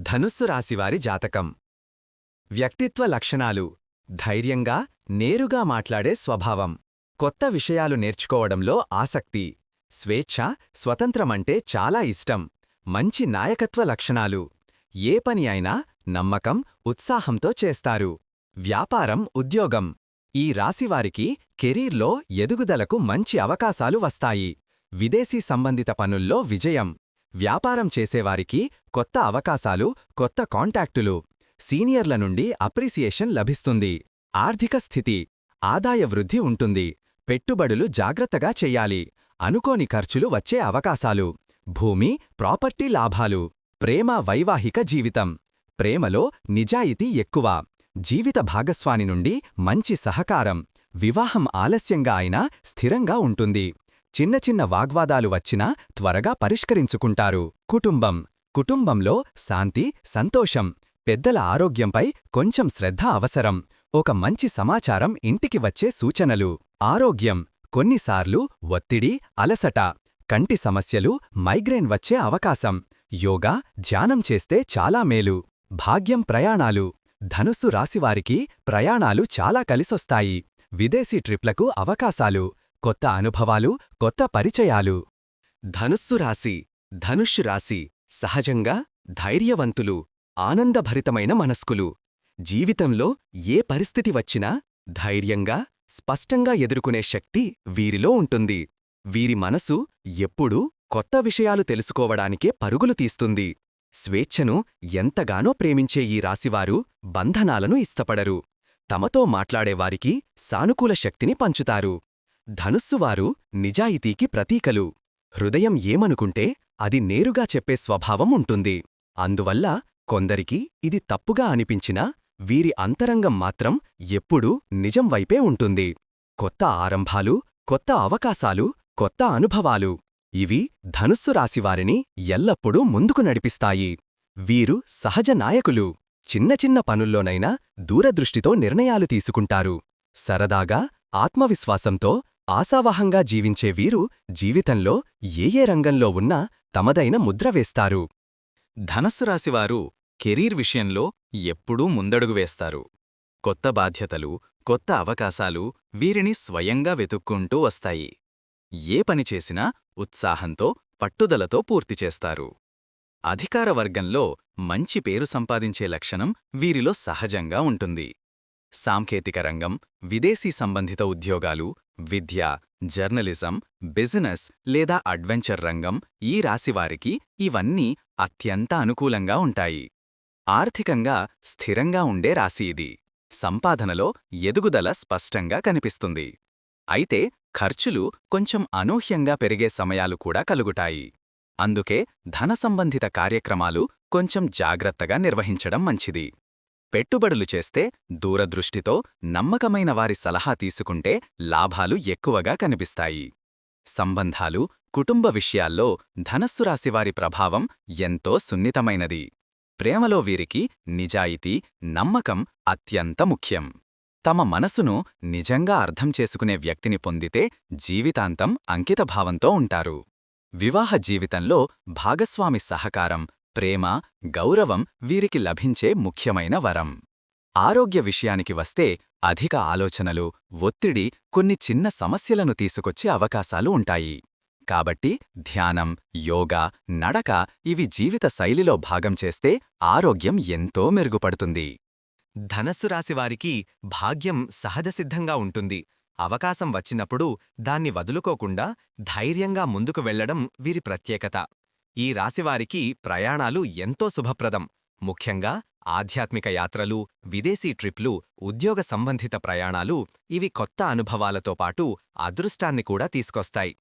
ధనుస్సు రాశివారి జాతకం. వ్యక్తిత్వ లక్షణాలు. ధైర్యంగా నేరుగా మాట్లాడే స్వభావం. కొత్త విషయాలు నేర్చుకోవడంలో ఆసక్తి. స్వేచ్ఛ స్వతంత్రమంటే చాలా ఇష్టం. మంచి నాయకత్వ లక్షణాలు. ఏ పని అయినా నమ్మకం ఉత్సాహంతో చేస్తారు. వ్యాపారం ఉద్యోగం. ఈ రాశివారికి కెరీర్లో ఎదుగుదలకు మంచి అవకాశాలు వస్తాయి. విదేశీ సంబంధిత పనుల్లో విజయం. వ్యాపారం చేసేవారికి కొత్త అవకాశాలు కొత్త కాంటాక్టులు సీనియర్ల నుండి అప్రిసియేషన్ లభిస్తుంది. ఆర్థిక స్థితి ఆదాయ వృద్ధి ఉంటుంది. పెట్టుబడులు జాగ్రత్తగా చెయ్యాలి అనుకోని ఖర్చులు వచ్చే అవకాశాలు. భూమి ప్రాపర్టీ లాభాలు. ప్రేమ వైవాహిక జీవితం. ప్రేమలో నిజాయితీ ఎక్కువ. జీవిత భాగస్వాని నుండి మంచి సహకారం. వివాహం ఆలస్యంగా అయినా స్థిరంగా ఉంటుంది. చిన్న చిన్న వాగ్వాదాలు వచ్చినా త్వరగా పరిష్కరించుకుంటారు. కుటుంబం. కుటుంబంలో శాంతి సంతోషం. పెద్దల ఆరోగ్యంపై కొంచెం శ్రద్ధ అవసరం. ఒక మంచి సమాచారం ఇంటికి వచ్చే సూచనలు. ఆరోగ్యం. కొన్నిసార్లు ఒత్తిడి అలసట. కంటి సమస్యలు మైగ్రేన్ వచ్చే అవకాశం. యోగా ధ్యానం చేస్తే చాలా మేలు. భాగ్యం ప్రయాణాలు. ధనుస్సు రాశివారికి ప్రయాణాలు చాలా కలిసొస్తాయి. విదేశీ ట్రిప్లకు అవకాశాలు. కొత్త అనుభవాలు కొత్త పరిచయాలు. ధనుస్సు రాశి ధనుష్షు రాశి సహజంగా ధైర్యవంతులు ఆనందభరితమైన మనస్కులు. జీవితంలో ఏ పరిస్థితి వచ్చినా ధైర్యంగా స్పష్టంగా ఎదుర్కొనే శక్తి వీరిలో ఉంటుంది. వీరి మనసు ఎప్పుడూ కొత్త విషయాలు తెలుసుకోవడానికే పరుగులు తీస్తుంది. స్వేచ్ఛను ఎంతగానో ప్రేమించే ఈ రాశివారు బంధనాలను ఇష్టపడరు. తమతో మాట్లాడేవారికి సానుకూల శక్తిని పంచుతారు. ధనుస్సువారు నిజాయితీకి ప్రతీకలు. హృదయం ఏమనుకుంటే అది నేరుగా చెప్పే స్వభావం ఉంటుంది. అందువల్ల కొందరికి ఇది తప్పుగా అనిపించినా వీరి అంతరంగం మాత్రం ఎప్పుడూ నిజం వైపే ఉంటుంది. కొత్త ఆరంభాలు కొత్త అవకాశాలు కొత్త అనుభవాలు ఇవి ధనుస్సు రాశివారిని ఎల్లప్పుడూ ముందుకు నడిపిస్తాయి. వీరు సహజ నాయకులు. చిన్న చిన్న పనుల్లోనైనా దూరదృష్టితో నిర్ణయాలు తీసుకుంటారు. సరదాగా ఆత్మవిశ్వాసంతో ఆశావహంగా జీవించే వీరు జీవితంలో ఏ ఏ రంగంలో ఉన్నా తమదైన ముద్ర వేస్తారు. ధనస్సు రాశివారు కెరీర్ విషయంలో ఎప్పుడూ ముందడుగు వేస్తారు. కొత్త బాధ్యతలు కొత్త అవకాశాలు వీరిని స్వయంగా వెతుక్కుంటూ వస్తాయి. ఏ పని చేసినా ఉత్సాహంతో పట్టుదలతో పూర్తిచేస్తారు అధికార వర్గంలో మంచి పేరు సంపాదించే లక్షణం వీరిలో సహజంగా ఉంటుంది. సాంకేతిక రంగం విదేశీ సంబంధిత ఉద్యోగాలు విద్య జర్నలిజం బిజినెస్ లేదా అడ్వెంచర్ రంగం ఈ రాశివారికి ఇవన్నీ అత్యంత అనుకూలంగా ఉంటాయి. ఆర్థికంగా స్థిరంగా ఉండే రాశి ఇది. సంపాదనలో ఎదుగుదల స్పష్టంగా కనిపిస్తుంది. అయితే ఖర్చులు కొంచెం అనూహ్యంగా పెరిగే సమయాలు కూడా కలుగుటాయి అందుకే ధన సంబంధిత కార్యక్రమాలు కొంచెం జాగ్రత్తగా నిర్వహించడం మంచిది. పెట్టుబడులు చేస్తే దూరదృష్టితో నమ్మకమైన వారి సలహా తీసుకుంటే లాభాలు ఎక్కువగా కనిపిస్తాయి. సంబంధాలు కుటుంబ విషయాల్లో ధనస్సు రాశివారి ప్రభావం ఎంతో సున్నితమైనది. ప్రేమలో వీరికి నిజాయితీ నమ్మకం అత్యంత ముఖ్యం. తమ మనసును నిజంగా అర్థం చేసుకునే వ్యక్తిని పొందితే జీవితాంతం అంకితభావంతో ఉంటారు. వివాహ జీవితంలో భాగస్వామి సహకారం ప్రేమ గౌరవం వీరికి లభించే ముఖ్యమైన వరం. ఆరోగ్య విషయానికి వస్తే అధిక ఆలోచనలు ఒత్తిడి కొన్ని చిన్న సమస్యలను తీసుకొచ్చే అవకాశాలు ఉంటాయి. కాబట్టి ధ్యానం యోగా నడక ఇవి జీవిత శైలిలో భాగం చేస్తే ఆరోగ్యం ఎంతో మెరుగుపడుతుంది. ధనస్సు రాశివారికి భాగ్యం సహజసిద్ధంగా ఉంటుంది. అవకాశం వచ్చినప్పుడు దాన్ని వదులుకోకుండా ధైర్యంగా ముందుకు వెళ్ళడం వీరి ప్రత్యేకత. ఈ రాశివారికి ప్రయాణాలు ఎంతో శుభప్రదం. ముఖ్యంగా ఆధ్యాత్మిక యాత్రలు విదేశీ ట్రిప్లు ఉద్యోగ సంబంధిత ప్రయాణాలు ఇవి కొత్త అనుభవాలతో పాటు అదృష్టాన్ని కూడా తీసుకొస్తాయి.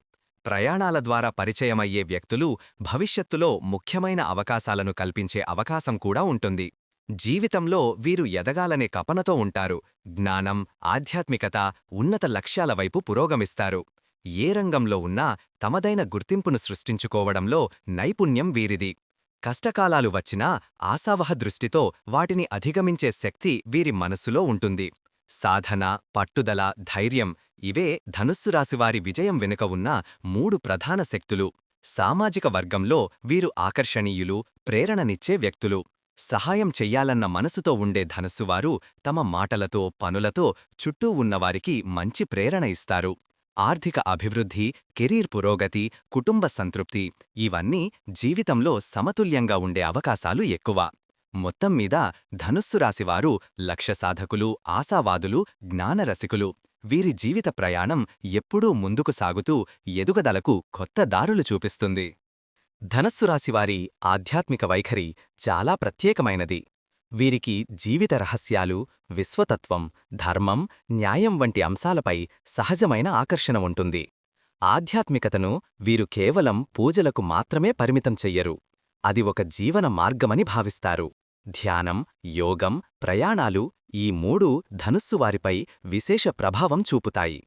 ప్రయాణాల ద్వారా పరిచయమయ్యే వ్యక్తులు భవిష్యత్తులో ముఖ్యమైన అవకాశాలను కల్పించే అవకాశం కూడా ఉంటుంది. జీవితంలో వీరు ఎదగాలనే కపనతో ఉంటారు. జ్ఞానం ఆధ్యాత్మికత ఉన్నత లక్ష్యాల వైపు పురోగమిస్తారు. ఏ రంగంలో ఉన్నా తమదైన గుర్తింపును సృష్టించుకోవడంలో నైపుణ్యం వీరిది. కష్టకాలాలు వచ్చినా ఆశావహ దృష్టితో వాటిని అధిగమించే శక్తి వీరి మనస్సులో ఉంటుంది. సాధన పట్టుదల ధైర్యం ఇవే ధనుస్సు రాశివారి విజయం వెనుక ఉన్న మూడు ప్రధాన శక్తులు. సామాజిక వర్గంలో వీరు ఆకర్షణీయులు ప్రేరణనిచ్చే వ్యక్తులు. సహాయం చెయ్యాలన్న మనసుతో ఉండే ధనస్సువారు తమ మాటలతో పనులతో చుట్టూ ఉన్నవారికి మంచి ప్రేరణ ఇస్తారు. ఆర్థిక అభివృద్ధి కెరీర్ పురోగతి కుటుంబ సంతృప్తి ఇవన్నీ జీవితంలో సమతుల్యంగా ఉండే అవకాశాలు ఎక్కువ. మొత్తం మీద ధనుస్సు రాశివారు లక్ష్య సాధకులు ఆశావాదులు జ్ఞానరసికులు. వీరి జీవిత ప్రయాణం ఎప్పుడూ ముందుకు సాగుతూ ఎదుగదలకు కొత్త దారులు చూపిస్తుంది. ధనస్సు రాశివారి ఆధ్యాత్మిక వైఖరి చాలా ప్రత్యేకమైనది. వీరికి జీవిత రహస్యాలు విశ్వతత్వం ధర్మం న్యాయం వంటి అంశాలపై సహజమైన ఆకర్షణ ఉంటుంది. ఆధ్యాత్మికతను వీరు కేవలం పూజలకు మాత్రమే పరిమితం చెయ్యరు. అది ఒక జీవన మార్గమని భావిస్తారు. ధ్యానం యోగం ప్రయాణాలు ఈ మూడు ధనుస్సువారిపై విశేష ప్రభావం చూపుతాయి.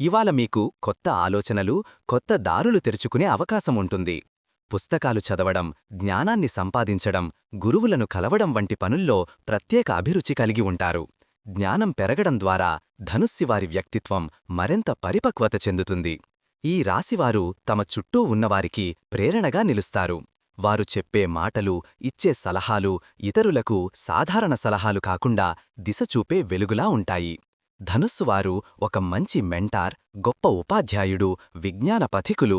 ఇవాళ మీకు కొత్త ఆలోచనలు కొత్త దారులు తెరుచుకునే అవకాశముంటుంది పుస్తకాలు చదవడం జ్ఞానాన్ని సంపాదించడం గురువులను కలవడం వంటి పనుల్లో ప్రత్యేక అభిరుచి కలిగి ఉంటారు. జ్ఞానం పెరగడం ద్వారా ధనుస్సివారి వ్యక్తిత్వం మరింత పరిపక్వత చెందుతుంది. ఈ రాశివారు తమ చుట్టూ ఉన్నవారికి ప్రేరణగా నిలుస్తారు. వారు చెప్పే మాటలు ఇచ్చే సలహాలు ఇతరులకు సాధారణ సలహాలు కాకుండా దిశ చూపే వెలుగులా ఉంటాయి. ధనుస్సువారు ఒక మంచి మెంటార్ గొప్ప ఉపాధ్యాయుడు విజ్ఞాన పథికులు.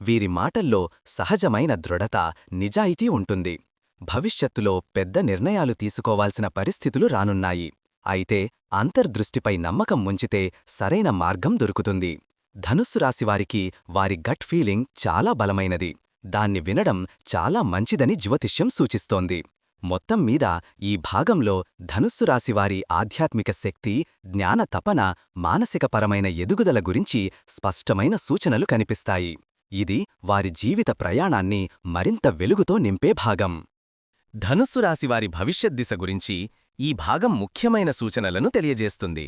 వీరి మాటల్లో సహజమైన దృఢత నిజాయితీ ఉంటుంది. భవిష్యత్తులో పెద్ద నిర్ణయాలు తీసుకోవాల్సిన పరిస్థితులు రానున్నాయి. అయితే అంతర్దృష్టిపై నమ్మకం ముంచితే సరైన మార్గం దొరుకుతుంది. ధనుస్సు రాశివారికి వారి గట్ ఫీలింగ్ చాలా బలమైనది. దాన్ని వినడం చాలా మంచిదని జ్యోతిష్యం సూచిస్తోంది. మొత్తం మీద ఈ భాగంలో ధనుస్సు రాశివారి ఆధ్యాత్మిక శక్తి జ్ఞాన తపన మానసికపరమైన ఎదుగుదల గురించి స్పష్టమైన సూచనలు కనిపిస్తాయి. ఇది వారి జీవిత ప్రయాణాన్ని మరింత వెలుగుతో నింపే భాగం. ధనుస్సు రాశివారి భవిష్యత్ దిశ గురించి ఈ భాగం ముఖ్యమైన సూచనలను తెలియజేస్తుంది.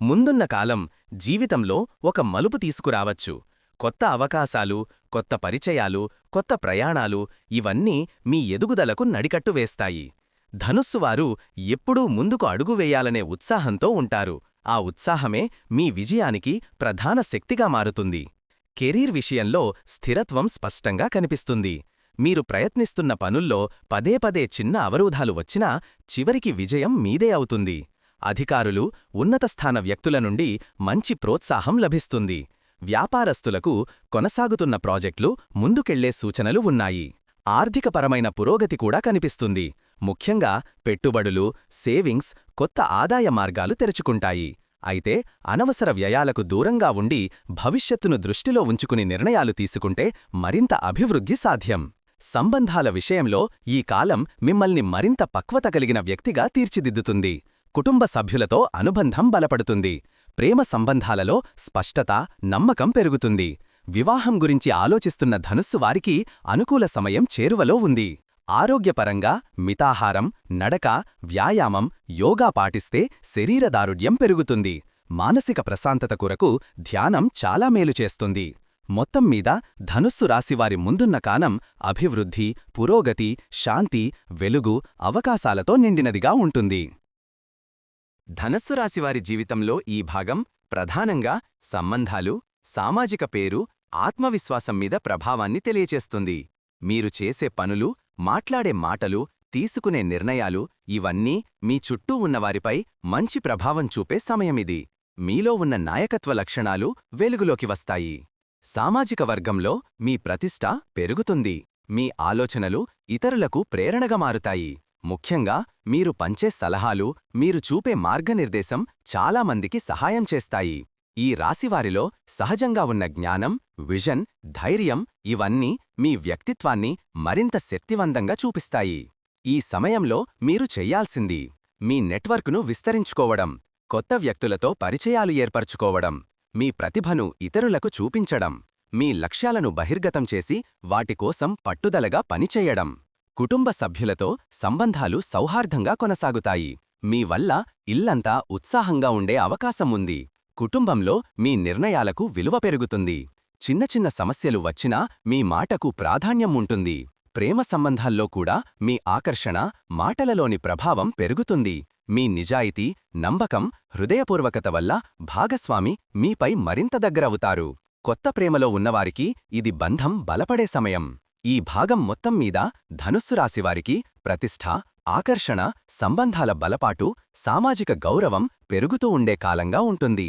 ముందున్న కాలం జీవితంలో ఒక మలుపు తీసుకురావచ్చు. కొత్త అవకాశాలు కొత్త పరిచయాలు కొత్త ప్రయాణాలు ఇవన్నీ మీ ఎదుగుదలకు నడికట్టు వేస్తాయి. ధనుస్సువారు ఎప్పుడూ ముందుకు అడుగు వేయాలనే ఉత్సాహంతో ఉంటారు. ఆ ఉత్సాహమే మీ విజయానికి ప్రధాన శక్తిగా మారుతుంది. కెరీర్ విషయంలో స్థిరత్వం స్పష్టంగా కనిపిస్తుంది. మీరు ప్రయత్నిస్తున్న పనుల్లో పదే పదే చిన్న అవరోధాలు వచ్చినా చివరికి విజయం మీదే అవుతుంది. అధికారులు ఉన్నతస్థాన వ్యక్తుల నుండి మంచి ప్రోత్సాహం లభిస్తుంది. వ్యాపారస్తులకు కొనసాగుతున్న ప్రాజెక్టులు ముందుకెళ్ళే సూచనలు ఉన్నాయి. ఆర్థికపరమైన పురోగతి కూడా కనిపిస్తుంది. ముఖ్యంగా పెట్టుబడులు సేవింగ్స్ కొత్త ఆదాయ మార్గాలు తెరుచుకుంటాయి. అయితే అనవసర వ్యయాలకు దూరంగా ఉండి భవిష్యత్తును దృష్టిలో ఉంచుకుని నిర్ణయాలు తీసుకుంటే మరింత అభివృద్ధి సాధ్యం. సంబంధాల విషయంలో ఈ కాలం మిమ్మల్ని మరింత పక్వత కలిగిన వ్యక్తిగా తీర్చిదిద్దుతుంది. కుటుంబ సభ్యులతో అనుబంధం బలపడుతుంది. ప్రేమ సంబంధాలలో స్పష్టత నమ్మకం పెరుగుతుంది. వివాహం గురించి ఆలోచిస్తున్న ధనుస్సు వారికి అనుకూల సమయం చేరువలో ఉంది. ఆరోగ్యపరంగా మితాహారం నడక వ్యాయామం యోగా పాటిస్తే శరీరదారుఢ్యం పెరుగుతుంది. మానసిక ప్రశాంతత కొరకు ధ్యానం చాలా మేలు చేస్తుంది. మొత్తం మీద ధనుస్సు రాశివారి ముందున్న కాలం అభివృద్ధి పురోగతి శాంతి వెలుగు అవకాశాలతో నిండినదిగా ఉంటుంది. ధనస్సు రాశివారి జీవితంలో ఈ భాగం ప్రధానంగా సంబంధాలు సామాజిక పేరు ఆత్మవిశ్వాసం మీద ప్రభావాన్ని తెలియచేస్తుంది. మీరు చేసే పనులు మాట్లాడే మాటలు తీసుకునే నిర్ణయాలు ఇవన్నీ మీ చుట్టూ ఉన్నవారిపై మంచి ప్రభావం చూపే సమయమిది. మీలో ఉన్న నాయకత్వ లక్షణాలు వెలుగులోకి వస్తాయి. సామాజిక వర్గంలో మీ ప్రతిష్ట పెరుగుతుంది. మీ ఆలోచనలు ఇతరులకు ప్రేరణగా మారుతాయి. ముఖ్యంగా మీరు పంచే సలహాలు మీరు చూపే మార్గనిర్దేశం చాలామందికి సహాయం చేస్తాయి. ఈ రాశివారిలో సహజంగా ఉన్న జ్ఞానం విజన్ ధైర్యం ఇవన్నీ మీ వ్యక్తిత్వాన్ని మరింత శక్తివంతంగా చూపిస్తాయి. ఈ సమయంలో మీరు చెయ్యాల్సింది మీ నెట్వర్క్ను విస్తరించుకోవడం కొత్త వ్యక్తులతో పరిచయాలు ఏర్పరచుకోవడం మీ ప్రతిభను ఇతరులకు చూపించడం మీ లక్ష్యాలను బహిర్గతం చేసి వాటికోసం పట్టుదలగా పనిచేయడం కుటుంబ సభ్యులతో సంబంధాలు సౌహార్దంగా కొనసాగుతాయి. మీ వల్ల ఇల్లంతా ఉత్సాహంగా ఉండే అవకాశం ఉంది. కుటుంబంలో మీ నిర్ణయాలకు విలువ పెరుగుతుంది. చిన్న చిన్న సమస్యలు వచ్చినా మీ మాటకు ప్రాధాన్యం ఉంటుంది. ప్రేమ సంబంధాల్లో కూడా మీ ఆకర్షణ మాటలలోని ప్రభావం పెరుగుతుంది. మీ నిజాయితీ నమ్మకం హృదయపూర్వకత వల్ల భాగస్వామి మీపై మరింత దగ్గరవుతారు కొత్త ప్రేమలో ఉన్నవారికి ఇది బంధం బలపడే సమయం. ఈ భాగం మొత్తం మీద ధనుస్సు రాశివారికి ప్రతిష్ఠ ఆకర్షణ సంబంధాల బలపాటు సామాజిక గౌరవం పెరుగుతూ ఉండే కాలంగా ఉంటుంది.